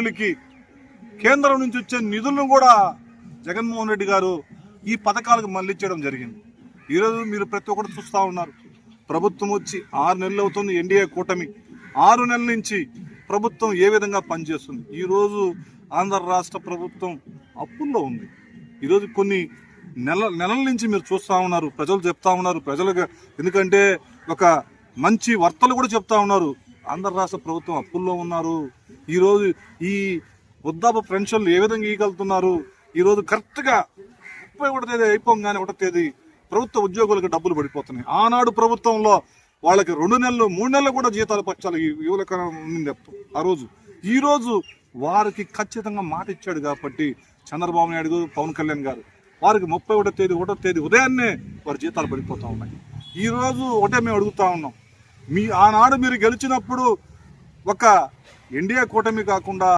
పార్టీలకి కేంద్రం నుంచి వచ్చే నిధులను కూడా జగన్మోహన్ రెడ్డి గారు ఈ పథకాలకు మళ్ళించడం జరిగింది. ఈరోజు మీరు ప్రతి ఒక్కరు చూస్తూ ఉన్నారు. ప్రభుత్వం వచ్చి ఆరు నెలలు అవుతుంది ఎన్డీఏ కూటమి. ఆరు నెలల నుంచి ప్రభుత్వం ఏ విధంగా పనిచేస్తుంది? ఈరోజు ఆంధ్ర రాష్ట్ర ప్రభుత్వం అప్పుల్లో ఉంది. ఈరోజు కొన్ని నెల నెలల నుంచి మీరు చూస్తూ ఉన్నారు. ప్రజలు చెప్తా ఉన్నారు. ప్రజలకు ఎందుకంటే ఒక మంచి వార్తలు కూడా చెప్తా ఉన్నారు. ఆంధ్ర రాష్ట్ర ప్రభుత్వం అప్పుల్లో ఉన్నారు. ఈరోజు ఈ వృద్ధాప పెన్షన్లు ఏ విధంగా ఇవ్వగలుగుతున్నారు? ఈరోజు కరెక్ట్గా ముప్పై ఒకటి తేదీ అయిపోగానే ఒకటో తేదీ ప్రభుత్వ ఉద్యోగులకు డబ్బులు పడిపోతున్నాయి. ఆనాడు ప్రభుత్వంలో వాళ్ళకి రెండు నెలలు మూడు నెలలు కూడా జీతాలు పచ్చాలి ఈ యువలకు ఉంది ఆ రోజు. ఈరోజు వారికి ఖచ్చితంగా మాట ఇచ్చాడు కాబట్టి చంద్రబాబు నాయుడు గారు, పవన్ కళ్యాణ్ గారు వారికి ముప్పై ఒకటో తేదీ ఒకటో తేదీ ఉదయాన్నే వారి జీతాలు పడిపోతూ ఉన్నాయి. ఈరోజు ఒకటే మేము అడుగుతా ఉన్నాం. మీ ఆనాడు మీరు గెలిచినప్పుడు ఒక ఎన్డీఏ కూటమి కాకుండా